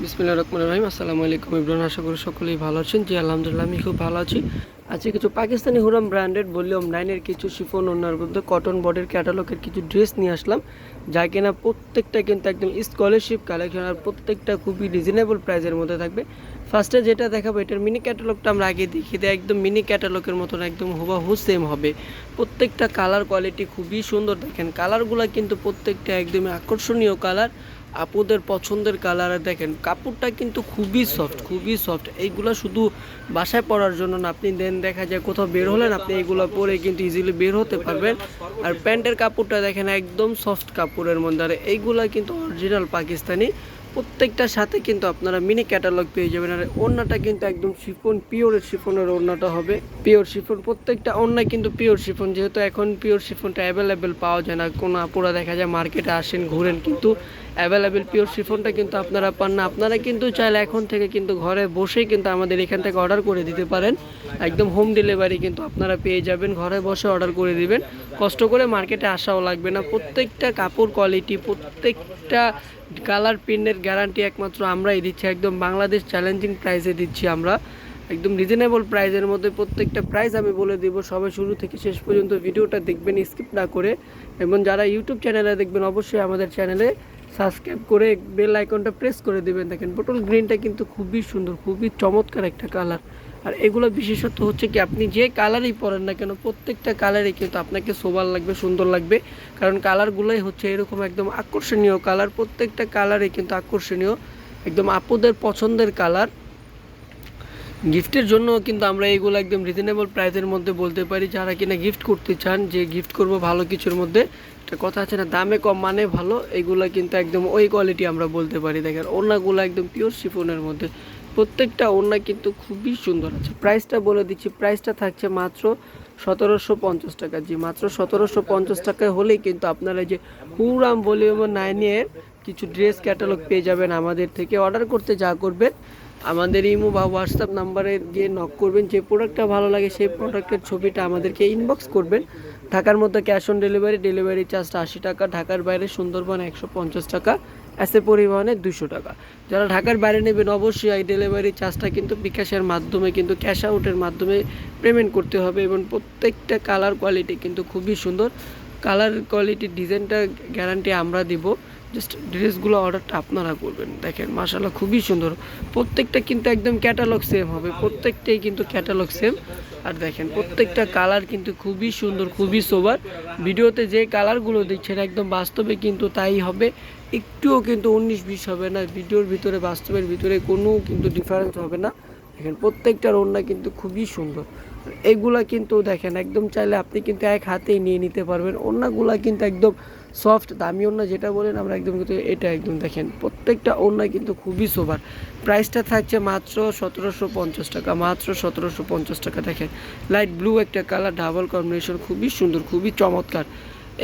বিসমিল্লা রহমান রহিম। আসসালামু আলাইকুম ইব্রাহিম, আশা করি সকলেই ভালো আছেন। জি, আলহামদুলিল্লাহ, আমি খুব ভালো আছি। আজকে কিছু পাকিস্তানি হুরাম ব্র্যান্ডেড ভলিউম নাইনের কিছু শিফন ওনার মধ্যে কটন বডির ক্যাটালগের কিছু ড্রেস নিয়ে আসলাম, যা কিনা প্রত্যেকটা কিন্তু একদম স্কলারশিপ কালেকশন আর প্রত্যেকটা খুবই রিজনেবল প্রাইসের মধ্যে থাকবে। ফার্স্টে যেটা দেখাবো, এটার মিনি ক্যাটালগটা আমরা আগে দেখিয়ে দিই। একদম মিনি ক্যাটালগের মতন একদম হুবাহু সেম হবে। প্রত্যেকটা কালার কোয়ালিটি খুবই সুন্দর, দেখেন কালারগুলো কিন্তু প্রত্যেকটা একদমই আকর্ষণীয় কালার আপুদের পছন্দের কালারে দেখেন, কাপড়টা কিন্তু খুবই সফট খুবই সফট এইগুলো শুধু বাসায় পরার জন্য না, আপনি দেন দেখা যায় কোথাও বের হলেন, আপনি এইগুলো পরে কিন্তু ইজিলি বের হতে পারবেন। আর প্যান্টের কাপড়টা দেখেন, একদম সফট কাপড়ের মধ্যে। আর এইগুলা কিন্তু অরিজিনাল পাকিস্তানি। প্রত্যেকটার সাথে কিন্তু আপনারা মিনি ক্যাটালগ পেয়ে যাবেন। আর ওড়নাটা কিন্তু একদম শিফন পিওরের শিফনের ওড়নাটা হবে। পিওর শিফন প্রত্যেকটা ওড়না কিন্তু পিওর শিফন যেহেতু এখন পিওর শিফনটা অ্যাভেলেবেল পাওয়া যায় না, কোনো আপুরা দেখা যায় মার্কেটে আসেন, ঘুরেন, কিন্তু অ্যাভেলেবেল পিওর শিফনটা কিন্তু আপনারা পান না। আপনারা কিন্তু চাইলে এখন থেকে কিন্তু ঘরে বসেই কিন্তু আমাদের এখান থেকে অর্ডার করে দিতে পারেন। একদম হোম ডেলিভারি কিন্তু আপনারা পেয়ে যাবেন। ঘরে বসে অর্ডার করে দিবেন। কষ্ট করে মার্কেটে আসাও লাগবে না। প্রত্যেকটা কাপড় কোয়ালিটি প্রত্যেকটা কালার প্রিন্টের গ্যারান্টি একমাত্র আমরাই দিচ্ছি। একদম বাংলাদেশ চ্যালেঞ্জিং প্রাইসে দিচ্ছি আমরা। একদম রিজনেবল প্রাইজের মধ্যে প্রত্যেকটা প্রাইস আমি বলে দিব। সবাই শুরু থেকে শেষ পর্যন্ত ভিডিওটা দেখবেন স্কিপ না করে। এবং যারা ইউটিউব চ্যানেলে দেখবেন, অবশ্যই আমাদের চ্যানেলে সাবস্ক্রাইব করে বেল আইকনটা প্রেস করে দেবেন। দেখেন পটল গ্রিনটা কিন্তু খুবই সুন্দর, খুবই চমৎকার একটা কালার আর এগুলো বিশেষত হচ্ছে কি, আপনি যে কালারই পরেন না কেন, প্রত্যেকটা কালারই কিন্তু আপনাকে সোবার লাগবে, সুন্দর লাগবে। কারণ কালারগুলোই হচ্ছে এরকম একদম আকর্ষণীয় কালার প্রত্যেকটা কালারই কিন্তু আকর্ষণীয়, একদম আপুদের পছন্দের কালার গিফটের জন্য কিন্তু আমরা এইগুলো একদম রিজনেবল প্রাইসের মধ্যে বলতে পারি। যারা কিনা গিফট করতে চান, যে গিফট করব ভালো কিছুর মধ্যে কথা আছে না, দামে কম মানে ভালো এইগুলো কিন্তু একদম ওই কোয়ালিটি আমরা বলতে পারি। দেখেন, ওড়নাগুলো একদম পিওর শিফনের মধ্যে। প্রত্যেকটা ওড়না কিন্তু খুবই সুন্দর আছে। প্রাইসটা বলে দিচ্ছি প্রাইসটা থাকছে মাত্র সতেরোশো পঞ্চাশ টাকা জি। মাত্র সতেরোশো পঞ্চাশ টাকায় হলেই কিন্তু আপনারা যে পুরাম ভলিউম নাইনের কিছু ড্রেস ক্যাটালগ পেয়ে যাবেন আমাদের থেকে। অর্ডার করতে যা করবেন আমাদের ইমো বা হোয়াটসঅ্যাপ নাম্বারে গিয়ে নক করবেন, যে প্রোডাক্টটা ভালো লাগে সেই প্রোডাক্টের ছবিটা আমাদেরকে ইনবক্স করবেন। ঢাকার মধ্যে ক্যাশ অন ডেলিভারি ডেলিভারি চার্জটা আশি টাকা, ঢাকার বাইরে সুন্দরবন একশো পঞ্চাশ টাকা এসে পরিবহনে দুশো টাকা। যারা ঢাকার বাইরে নেবেন, অবশ্যই এই ডেলিভারি চার্জটা কিন্তু বিকাশের মাধ্যমে, কিন্তু ক্যাশ আউটের মাধ্যমে পেমেন্ট করতে হবে এবং প্রত্যেকটা কালার কোয়ালিটি কিন্তু খুবই সুন্দর। কালার কোয়ালিটি ডিজাইনটা গ্যারান্টি আমরা দিব। জাস্ট ড্রেসগুলো অর্ডারটা আপনারা করবেন। দেখেন মাসাল্লাহ খুবই সুন্দর। প্রত্যেকটা কিন্তু একদম ক্যাটালগ সেম হবে। প্রত্যেকটাই কিন্তু ক্যাটালগ সেম আর দেখেন, প্রত্যেকটা কালার কিন্তু খুবই সুন্দর, খুবই সোবার ভিডিওতে যে কালারগুলো দেখছেন, একদম বাস্তবে কিন্তু তাই হবে। একটুও কিন্তু উনিশ বিশ হবে না। ভিডিওর ভিতরে, বাস্তবের ভিতরে কোনো কিন্তু ডিফারেন্স হবে না। দেখেন, প্রত্যেকটার ওড়না কিন্তু খুবই সুন্দর। এগুলা কিন্তু দেখেন, একদম চাইলে আপনি কিন্তু এক হাতেই নিয়ে নিতে পারবেন। ওড়নাগুলা কিন্তু একদম সফট, দামি ওড়না যেটা বলেন, আমরা একদম কিন্তু এটা একদম দেখেন, প্রত্যেকটা ওড়না কিন্তু খুবই সোভার। প্রাইসটা থাকছে মাত্র সতেরোশো পঞ্চাশ টাকা, মাত্র সতেরোশো পঞ্চাশ টাকা, দেখেন। লাইট ব্লু একটা কালার ডাবল কম্বিনেশন খুবই সুন্দর, খুবই চমৎকার।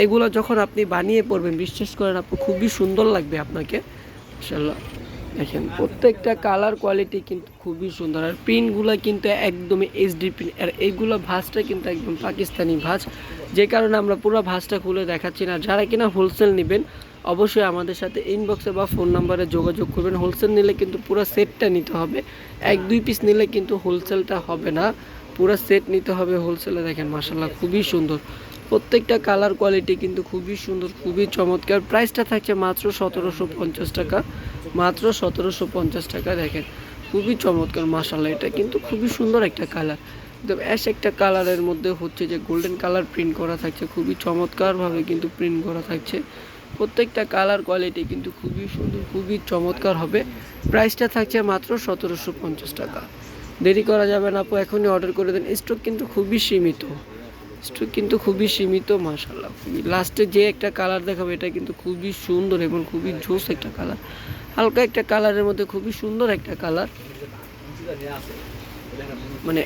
এগুলো যখন আপনি বানিয়ে পড়বেন বিশ্বাস করেন আপনি খুবই সুন্দর লাগবে আপনাকে। ইনশাল্লাহ দেখেন, প্রত্যেকটা কালার কোয়ালিটি কিন্তু খুবই সুন্দর। আর প্রিন্টগুলো কিন্তু একদমই এইচডি প্রিন্ট আর এইগুলো ভাঁজটা কিন্তু একদম পাকিস্তানি ভাঁজ। যে কারণে আমরা পুরো ভাঁজটা খুলে দেখাচ্ছি না। যারা কিনা হোলসেল নেবেন, অবশ্যই আমাদের সাথে ইনবক্সে বা ফোন নাম্বারে যোগাযোগ করবেন। হোলসেল নিলে কিন্তু পুরো সেটটা নিতে হবে। এক, দুই পিস নিলে কিন্তু হোলসেলটা হবে না। পুরো সেট নিতে হবে হোলসেলে দেখেন মাসাল্লাহ খুবই সুন্দর। প্রত্যেকটা কালার কোয়ালিটি কিন্তু খুবই সুন্দর, খুবই চমৎকার। প্রাইসটা থাকছে মাত্র সতেরোশো পঞ্চাশ টাকা। মাত্র সতেরোশো পঞ্চাশ টাকা, দেখেন। খুবই চমৎকার মাসাল্লাহ এটা কিন্তু খুবই সুন্দর একটা কালার একদম অ্যাশ একটা কালারের মধ্যে হচ্ছে যে গোল্ডেন কালার প্রিন্ট করা থাকছে, খুবই চমৎকারভাবে কিন্তু প্রিন্ট করা থাকছে। প্রত্যেকটা কালার কোয়ালিটি কিন্তু খুবই সুন্দর, খুবই চমৎকার হবে। প্রাইসটা থাকছে মাত্র সতেরোশো পঞ্চাশ টাকা। দেরি করা যাবে না আপু, এখনই অর্ডার করে দেন। স্টক কিন্তু খুবই সীমিত। স্টক কিন্তু খুবই সীমিত মাশাল্লাহ খুবই। লাস্টে যে একটা কালার দেখাবো, এটা কিন্তু খুবই সুন্দর এবং খুবই জোস একটা কালার হালকা একটা কালারের মধ্যে খুবই সুন্দর একটা কালার মানে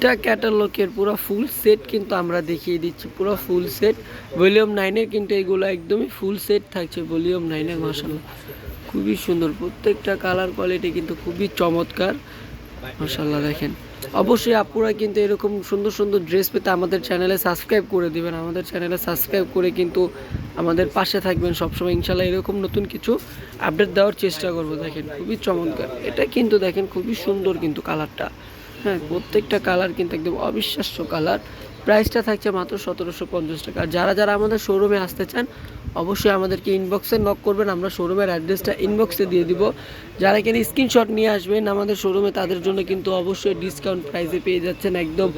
একটা ক্যাটালগের পুরো ফুল সেট কিন্তু আমরা দেখিয়ে দিচ্ছি। পুরো ফুল সেট ভলিউম নাইনের কিন্তু এগুলো একদমই ফুল সেট থাকছে ভলিউম নাইনের মাসাল্লাহ খুবই সুন্দর। প্রত্যেকটা কালার কোয়ালিটি কিন্তু খুবই চমৎকার মাসাল্লাহ দেখেন। অবশ্যই আপুরা কিন্তু এরকম সুন্দর সুন্দর ড্রেস পেতে আমাদের চ্যানেলে সাবস্ক্রাইব করে দিবেন। আমাদের চ্যানেলে সাবস্ক্রাইব করে কিন্তু আমাদের পাশে থাকবেন সবসময়। ইনশাল্লাহ এরকম নতুন কিছু আপডেট দেওয়ার চেষ্টা করব। দেখেন, খুবই চমৎকার। এটা কিন্তু দেখেন, খুবই সুন্দর কিন্তু কালারটা হ্যাঁ প্রত্যেকটা কালার কিন্তু একদম অবিশ্বাস্য কালার প্রাইসটা থাকছে মাত্র সতেরোশো পঞ্চাশ টাকা। আর যারা যারা আমাদের শোরুমে আসতে চান, অবশ্যই আমাদেরকে ইনবক্সে নক করবেন। আমরা শোরুমের অ্যাড্রেসটা ইনবক্সে দিয়ে দিব। যারা এখানে স্ক্রিনশট নিয়ে আসবেন আমাদের শোরুমে তাদের জন্য কিন্তু অবশ্যই ডিসকাউন্ট প্রাইসে পেয়ে যাচ্ছেন, একদম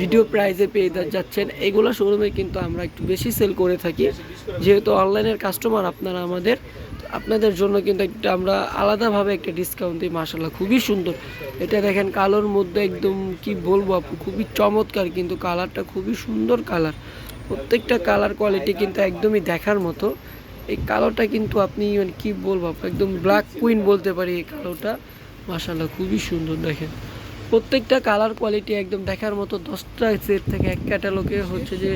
ভিডিও প্রাইসে পেয়ে যাচ্ছেন। এগুলো শোরুমে কিন্তু আমরা একটু বেশি সেল করে থাকি। যেহেতু অনলাইনের কাস্টমার আপনারা আমাদের আপনাদের জন্য কিন্তু একটা আমরা আলাদাভাবে একটা ডিসকাউন্ট দিই মাসাল্লাহ খুবই সুন্দর। এটা দেখেন কালোর মধ্যে একদম কি বলব আপু খুবই চমৎকার কিন্তু কালারটা খুবই সুন্দর কালার। প্রত্যেকটা কালার কোয়ালিটি কিন্তু একদমই দেখার মতো। এই কালোটা কিন্তু আপনি মানে কী বলব আপু, একদম ব্ল্যাক কুইন বলতে পারি এই কালোটা। মাসাল্লাহ খুবই সুন্দর দেখেন। প্রত্যেকটা কালার কোয়ালিটি একদম দেখার মতো দশটা সেট থাকে এক ক্যাটালগে হচ্ছে যে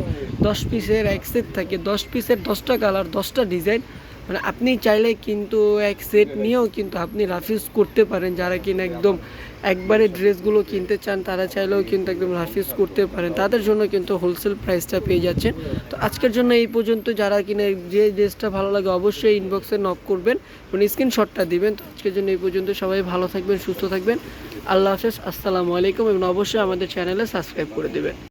দশ পিসের এক সেট থাকে দশ পিসের দশটা কালার দশটা ডিজাইন মানে আপনি চাইলে কিন্তু এক সেট নিয়েও কিন্তু আপনি রাফিউজ করতে পারেন। যারা কিনা একদম একবারে ড্রেসগুলো কিনতে চান, তারা চাইলেও কিন্তু একদম রাফিউজ করতে পারেন। তাদের জন্য কিন্তু হোলসেল প্রাইসটা পেয়ে যাচ্ছেন। তো আজকের জন্য এই পর্যন্ত। যারা কিনা যে ড্রেসটা ভালো লাগে অবশ্যই ইনবক্সে নক করবেন মানে স্ক্রিনশটটা দিবেন। তো আজকের জন্য এই পর্যন্ত। সবাই ভালো থাকবেন, সুস্থ থাকবেন। আল্লাহ হাফেজ। আসসালামু আলাইকুম এবং অবশ্যই আমাদের চ্যানেলে সাবস্ক্রাইব করে দেবেন।